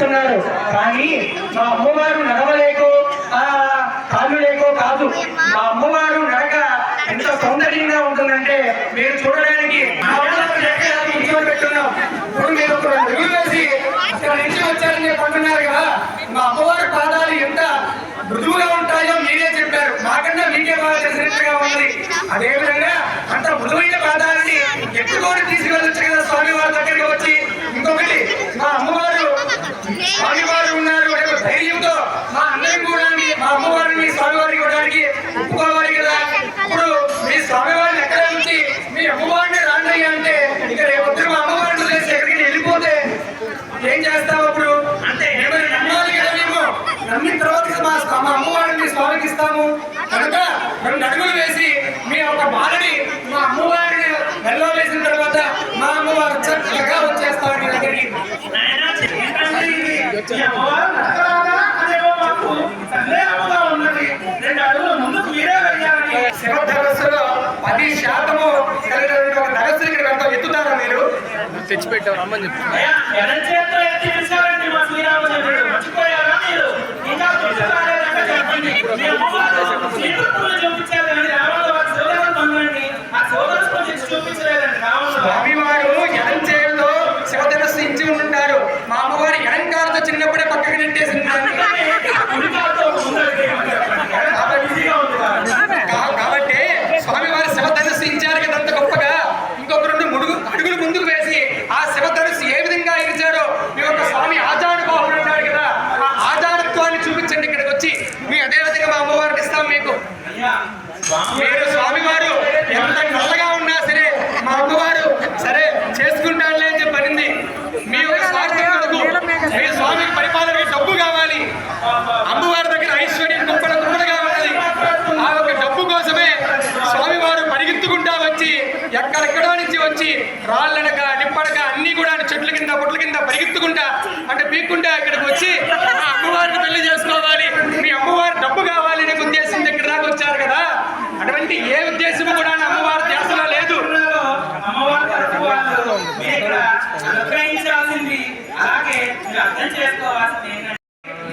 చక్కగా కానీ మా అమ్మవారు నడవలేకో ఆ కాళ్ళు లేకో కాదు. మా అమ్మవారు నడక ఎంత సౌందర్యంగా ఉంటుందంటే మీరు చూడడానికి మా ఇప్పుడు మీరు ఒక రెండు వేసి అక్కడ నుంచి వచ్చారని చెప్పి కదా. మా అమ్మవారి పాదాలు ఎంత మృదువుగా ఉంటాయో మీరే చెప్పారు. మాకన్నా మీకే బాగా తెలిసినట్టుగా ఉంది అదేవిధంగా అంత మృదువైన పాదాలని ఎత్తుకొని తీసుకెళ్ళొచ్చు కదా స్వామి వారి దగ్గర వచ్చి ఇంకొకటి మా అమ్మవారు స్వామివారు ఉన్నారు అనే ఒక ధైర్యంతో మా అందరం కూడా మీ- మా అమ్మవారిని మీ స్వామివారికి ఇవ్వడానికి ఒప్పుకోవాలి కదా ఇప్పుడు మీ స్వామివారిని ఎక్కడ నుంచి మీ అమ్మవారిని రాండి అంటే ఇక రేపొద్దు మా అమ్మవారిని వదిలేసి ఎక్కడికి వెళ్ళిపోతే ఏం చేస్తావు అప్పుడు అంటే ఏమైనా నమ్మాలి కదా మేము నమ్మిన తర్వాత కదా మా స్వా- మా అమ్మవారిని మీ స్వామికి ఇస్తాము కనుక రెండు అడుగులు వేసి మీ ఒక బాలని మా అమ్మవారిని మెల్లో వేసిన తర్వాత మా అమ్మవారు చక్కగా వచ్చేస్తారు మీ దగ్గరికి నాయనా, ఏంటంటే ఇది? ఈ అమ్మవారు నడకరాదా అనేమో మాకు సందేహంగా ఉన్నది రెండు అడుగులు ముందుకు మీరే వెయ్యాలని శివ ధనస్సులో పది శాతము కలిగినటువంటి ఒక ధనస్సుని ఇక్కడ పెడతాం ఎత్తుతారా మీరు అయ్యా, రమ్మని చెప్తున్నా ఎత్తి పిలిచారండి మా శ్రీరామచంద్రుడు. మర్చిపోయారా మీరు? ఇంకా గుర్తు రాలేదంటే చెప్పండి. మీ అమ్మవారు శ్రీకృష్ణుని చూపించారు కానీ రావణుల వారి సోదరులను పొందండి. ఆ సోదరులను కొంచెం చూపించలేదండి రావణుల వారు. స్వామివారు ఎడం చేతిలో శివధనస్సు ఇచ్చి ఉంటారు మా అమ్మవారు ఎడం కాలుతో చిన్నప్పుడే పక్కకి నెట్టేసింది దాన్ని. ఆ కుడి కాలుతో ముందడుగు వేయమని చెప్పండి. అంత ఈజీగా ఉంది కదా. కా- కాబట్టి స్వామివారి శివధనస్సు ఇచ్చారు కదా అంత గొప్పగా ఇంకొక రెండు ముడుగు అడుగులు ముందుకు వేసి ఆ శివధనస్సు ఏ విధంగా ఇచ్చారో మీ యొక్క స్వామి ఆచార్య బాహుడు ఉన్నాడు కదా ఆ ఆచారత్వాన్ని చూపించండి ఇక్కడికి వచ్చి మీ అదే విధంగా మా అమ్మవారిని ఇస్తాం మీకు అయ్యా, స్వామి మీరు స్వామివారు ఎంత నల్లగా ఉన్నా సరే మా అమ్మవారు సరే చేసుకుంటానులే అని చెప్పి అనింది మీ యొక్క స్వార్థం కొరకు మీ స్వామికి పరిపాలనకి డబ్బు కావాలి అమ్మవారి దగ్గర ఐశ్వర్యం గొప్పల గొప్పలు కావాలి ఆ యొక్క డబ్బు కోసమే స్వామివారు పరిగెత్తుకుంటా వచ్చి ఎక్కడెక్కడో నుంచి వచ్చి రాళ్ళనక నిప్పడక అన్ని కూడా చెట్ల కింద పొట్ల కింద పరిగెత్తుకుంటా అంటే పీక్కుంటా ఇక్కడికి వచ్చి మా అమ్మవారిని పెళ్ళి చేసుకోవాలి మీ అమ్మవారి డబ్బు కావాలి అనే ఉద్దేశం ఇక్కడ దాకా వచ్చారు కదా అటువంటి ఏ ఉద్దేశము కూడా నా అమ్మవారి ధ్యాసలో లేదు ఉన్నారు. అమ్మవారి తరపు వాళ్ళు మీరు ఇక్కడ అనుగ్రహించాల్సింది అలాగే మీరు అర్థం చేసుకోవాల్సింది ఏంటంటే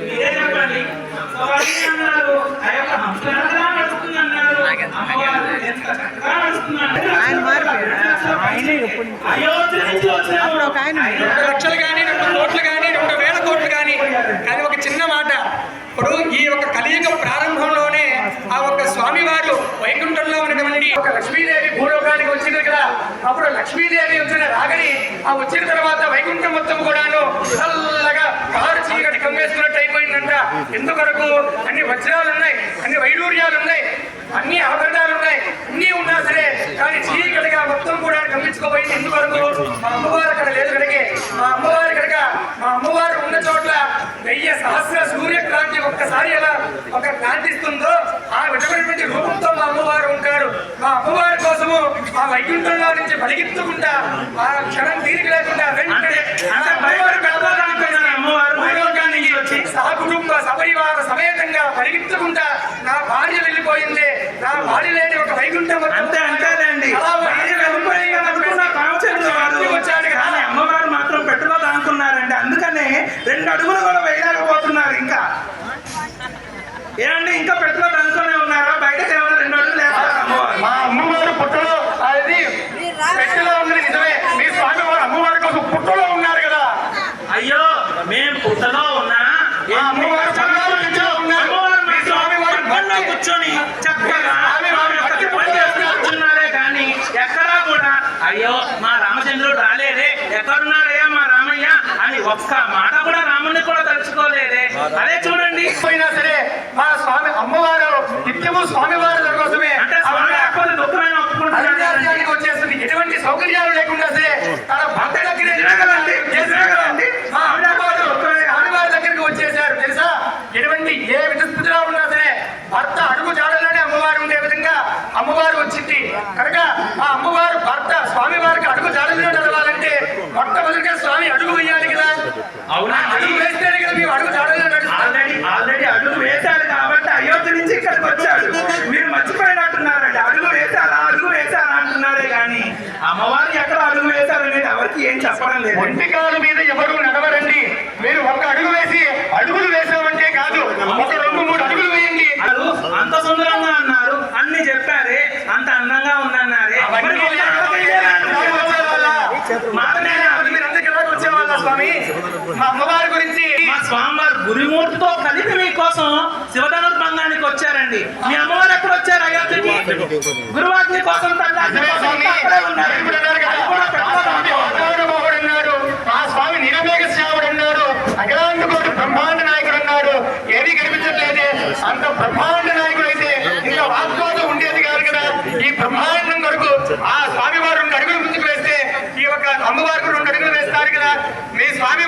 మీరే చెప్పండి స్వామి అన్నారు ఆ యొక్క హంసలా నడుస్తుంది అన్నారు అమ్మవారు ఎంత చక్కగా నడుస్తుంది అయోధ్య నుంచి వచ్చిన రెండు లక్షలు కానీ రెండు కోట్లు కానీ రెండు వేల కోట్లు కానీ కానీ ఒక చిన్న మాట ఇప్పుడు ఈ యొక్క కలియుగ ప్రారంభంలోనే ఆ ఒక స్వామివారు వైకుంఠంలో ఉన్నటువంటి ఒక లక్ష్మీదేవి భూలోకానికి వచ్చింది కదా అప్పుడు లక్ష్మీదేవి వచ్చిన రాగని ఆ వచ్చిన తర్వాత వైకుంఠం మొత్తం కూడాను చల్లగా కారు చీకటి కమ్మేసుకున్నట్టు అయిపోయిందంట. ఎందుకొరకు అన్ని వజ్రాలు ఉన్నాయి అన్ని వైడూర్యాలు ఉన్నాయి అన్ని ఆభరణాలు ఉన్నాయి అన్ని ఉన్నా సరే కానీ చీకటిగా మొత్తం కూడా కమ్మించుకోబోయింది ఎందుకొరకు మా అమ్మవారు అక్కడ లేదు కనుక. మా అమ్మవారు కనుక మా అమ్మవారు ఉన్న చోట్ల వెయ్యి సహస్ర సూర్యకాంతి ఒక్కసారి ఎలా ఒక క్రాంతిస్తుందో ఆ విధమైనటువంటి రూపంతో మా అమ్మవారు ఉంటారు మా అమ్మవారి కోసము ఆ వైకుంఠంలో నుంచి పరిగెత్తుకుంటా ఆ క్షణం తీరిక లేకుండా వెంటనే అంటే భయపడి పెట్టుకోవడానికి అమ్మవారు భూలోకానికి వచ్చి సహ కుటుంబ సపరివార సమేతంగా పరిగెత్తుకుంటా నా భార్య వెళ్ళిపోయింది. నా భార్య లేని ఒక వైకుంఠం అంతే వారు వచ్చాడు. కానీ అమ్మవారు మాత్రం పెట్టులో అందుకనే రెండు అడుగులు కూడా వేయలేకపోతున్నారు ఇంకా. ఏమండి ఇంకా పెట్టులో దానుకునే ఉన్నారా బయటకు ఏమైనా రెండు అడుగులు వేస్తారా అమ్మవారు మా అమ్మవారు పుట్టలో అది పెట్టెలో ఉన్నది నిజమే. మీ స్వామి వారు అమ్మవారి కోసం పుట్టలో ఉన్నారు కదా. అయ్యో మేము పుట్టలో ఉన్నా అమ్మవారు. కూర్చొని చక్కగా కానీ ఎక్కడా కూడా అయ్యో మా రామచంద్రుడు రాలేదే. ఎక్కడున్నాడయ్యా మా రామయ్య అని ఒక్క మాట కూడా రాముని కూడా తలుచుకోలేదే. అదే చూడండి. పోయినా సరే మా స్వామి అమ్మవారు నిత్యం సౌకర్యాలు లేకుండా సరే తన భర్త దగ్గరే స్వామివారి దగ్గరికి వచ్చేసారు తెలుసా? ఎటువంటి ఏ విధస్థితిలో ఉన్నా సరే భర్త అడుగు జాడలోనే అమ్మవారు ఉండే విధంగా అమ్మవారు వచ్చింది. కనుక ఆ అమ్మవారు భర్త స్వామివారికి అడుగు జాడలో నడవాలంటే మొట్టమొదటిగా స్వామి అడుగు వేయాలి కదా. అవునా? అడుగు వేస్తేనే కదా మేము అడుగు జాడలో ఆల్రెడీ ఆల్రెడీ అడుగు వేశాడు కాబట్టి అయోధ్య నుంచి ఇక్కడికి వచ్చాడు మీరు మర్చిపోయినట్టున్నారండి అడుగు వేశారా అడుగు వేశారా అంటున్నారే కానీ అమ్మవారు ఎక్కడ అడుగు వేశారనేది ఎవరికి ఏం చెప్పడం లేదు. ఒంటికాల మీద ఎవరు నడవరండి? మీరు ఒక్క అడుగు వేసి అడుగులు వేసామంటే కాదు. ఒక రెండు మూడు అడుగులు వేయండి. అంత సుందరంగా అన్నారు. అన్ని చెప్పారే. అంత అందంగా ఉందన్నారే మరి అవన్నీ ఒక్క అడుగు వేయలేరా అంటున్నారు? మాటనేనా? మీరందరికీ ఎలా వచ్చేవాళ్ళ స్వామి మా అమ్మవారి గురించి మా స్వామివారు గురిమూర్తితో కలిపి మీకోసం శివధనుర్భంగానికి వచ్చారండి. మీ అమ్మవారు ఎక్కడ వచ్చారు అయోధ్యకి? గురువాజ్ఞ కోసం ఉన్నారు. ఆ స్వామి నిరమేఘ శ్యాముడు ఉన్నాడు. అఖిలాండకోటి బ్రహ్మాండ నాయకుడు ఉన్నాడు. ఏది కనిపించట్లేదే. అంత బ్రహ్మాండ నాయకుడు అయితే ఇంకా వాగ్వాదం ఉండేది కాదు కదా. ఈ బ్రహ్మాండం కొరకు ఆ స్వామి వారు రెండు అడుగులు ముందుకు వేస్తే అమ్మవారికి రెండు అడుగులు వేస్తారు కదా. మీ స్వామి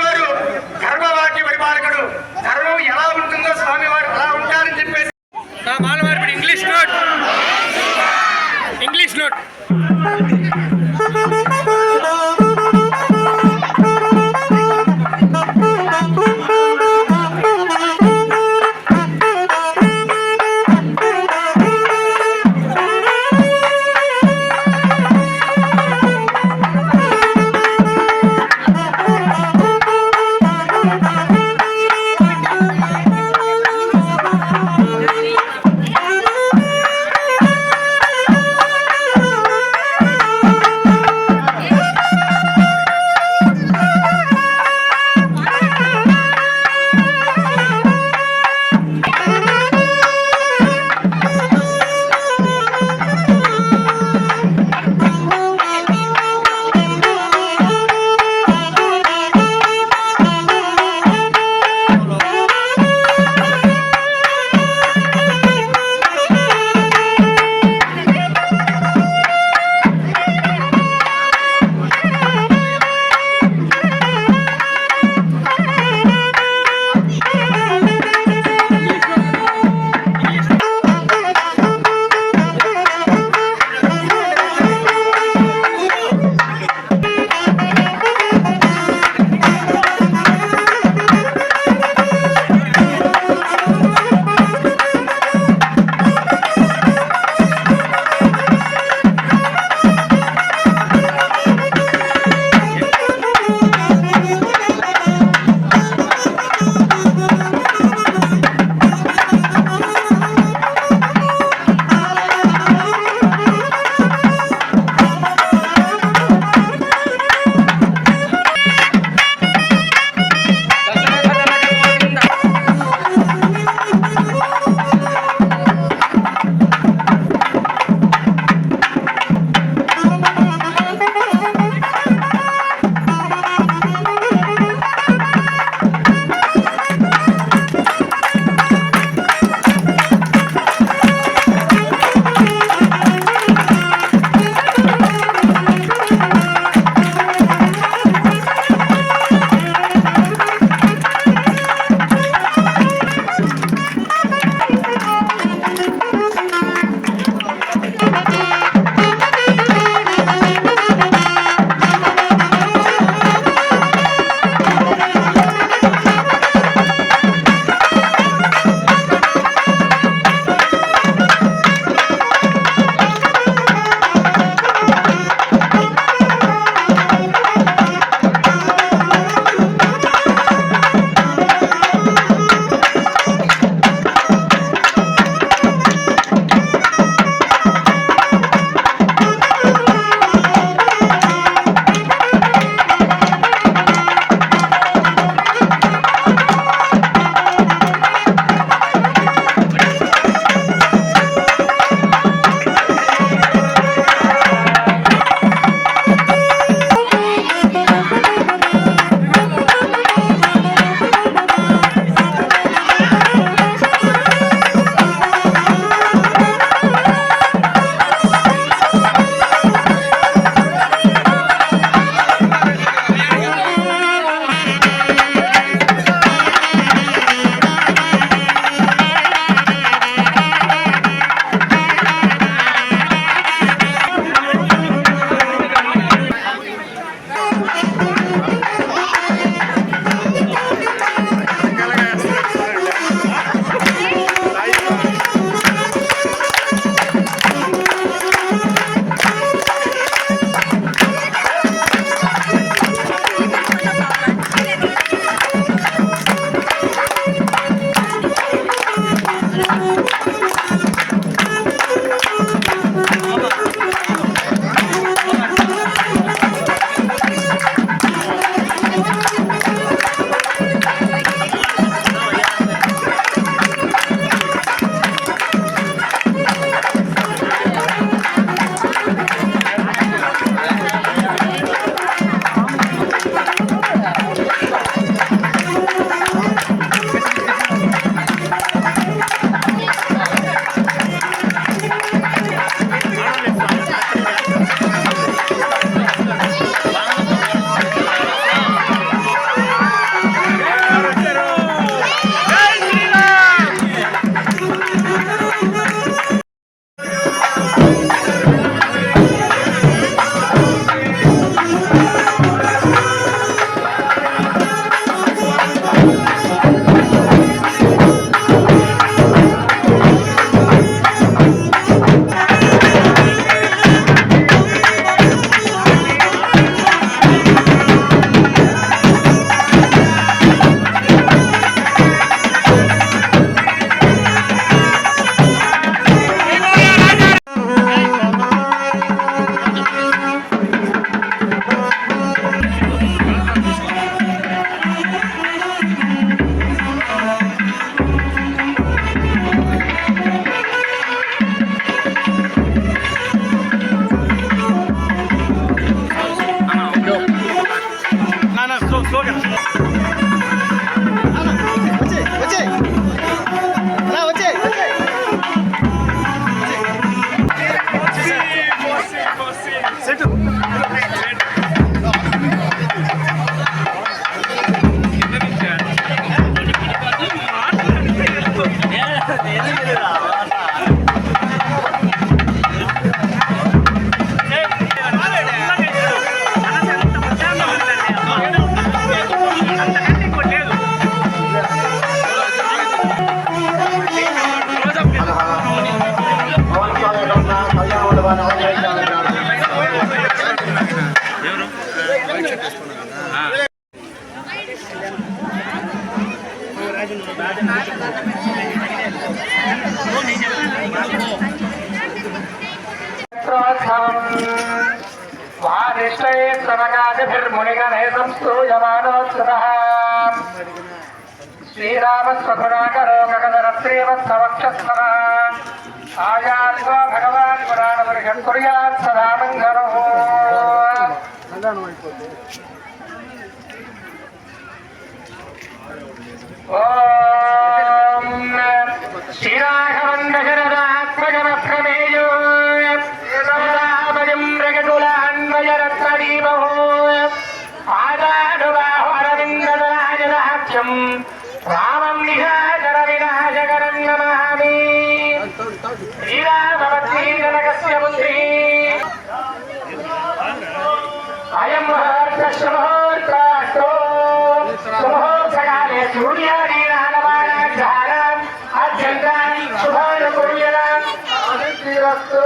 వారిష్టయే శ్రమకాశభిర్మునిగణే సంస్తూయమానోత్సవः శ్రీరామస్వగుణాకరో గగనరత్రేవత్సవక్షస్మరः ఆయాత్వా భగవాన్ పురాణపురుషం కుర్యాత్ సదా మంగళో రగతులాన్వయరత్నదీపో ఆదాడుబాహురవిందరాజదాఖ్యం రామం నిశాచర వినాశకరం నమామి శ్రీరామవత్సీజనకస్య పుత్రీ. అయం ముహూర్తశ్రముహూర్తాస్తో సుముహూర్తకాలే సూర్యాదీనానమానాగ్రహాణం అత్యంతం శుభానుకూల్యతాం. అభివృద్ధిరస్తు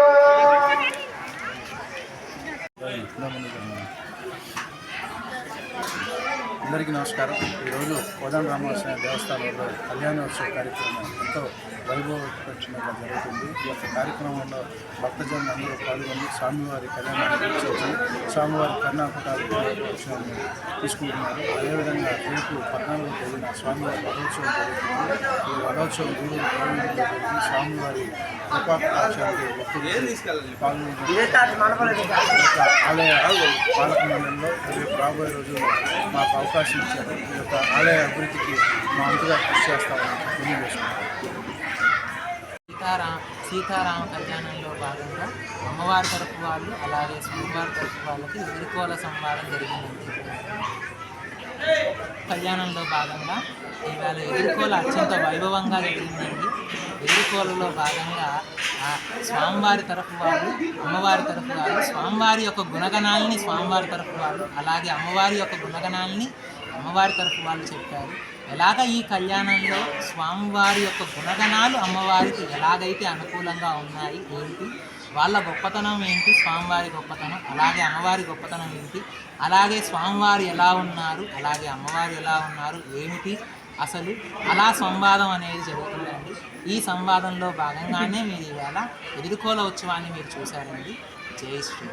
అందరికీ నమస్కారం. ఈరోజు కోదండ రామకృష్ణ దేవస్థానంలో కళ్యాణోత్సవ కార్యక్రమం. ఎంతో వైభవపక్షంగా జరుగుతుంది. ఈ యొక్క కార్యక్రమంలో భక్తజనులు అందరూ పాల్గొని స్వామివారి కళ్యాణాన్ని స్వామివారి కర్ణాపటాలు విషయాన్ని తీసుకుంటున్నారు. అదేవిధంగా రేపు పద్నాలుగు తేదీన స్వామివారి రథోత్సవం జరుగుతుంది. ఈ రథోత్సవం గురు జరిగి స్వామివారి కృపాక్షానికి భక్తులు పాల్గొంటున్నారు యొక్క ఆలయ పాలక మండలిలో రేపు రాబోయే రోజుల్లో మాకు అవకాశం ఇచ్చారు. ఈ యొక్క ఆలయ అభివృద్ధికి మా అంతగా కృషి చేస్తామని తెలియజేసుకుంటాం సీతారా సీతారామ కళ్యాణంలో భాగంగా అమ్మవారి తరపు వాళ్ళు అలాగే స్వామివారి తరపు వాళ్ళకి ఎదుర్కోల సంవాదం జరిగిందండి. కళ్యాణంలో భాగంగా ఇవాళ ఎదుర్కోలు అత్యంత వైభవంగా జరిగిందండి. ఎదుర్కోలలో భాగంగా స్వామివారి తరపు వాళ్ళు అమ్మవారి తరపు వాళ్ళు స్వామివారి యొక్క గుణగణాలని స్వామివారి తరపు వాళ్ళు అలాగే అమ్మవారి యొక్క గుణగణాలని అమ్మవారి తరపు వాళ్ళు చెప్పారు. ఎలాగ ఈ కళ్యాణంలో స్వామివారి యొక్క గుణగణాలు అమ్మవారికి ఎలాగైతే అనుకూలంగా ఉన్నాయి ఏంటి? వాళ్ళ గొప్పతనం ఏంటి? స్వామివారి గొప్పతనం అలాగే అమ్మవారి గొప్పతనం ఏంటి? అలాగే స్వామివారు ఎలా ఉన్నారు? అలాగే అమ్మవారు ఎలా ఉన్నారు? ఏమిటి? అసలు అలా సంవాదం అనేది జరుగుతుందండి. ఈ సంవాదంలో భాగంగానే మీరు ఇవాళ ఎదుర్కోల ఉత్సవాన్ని మీరు చూశారండి. జై శ్రీ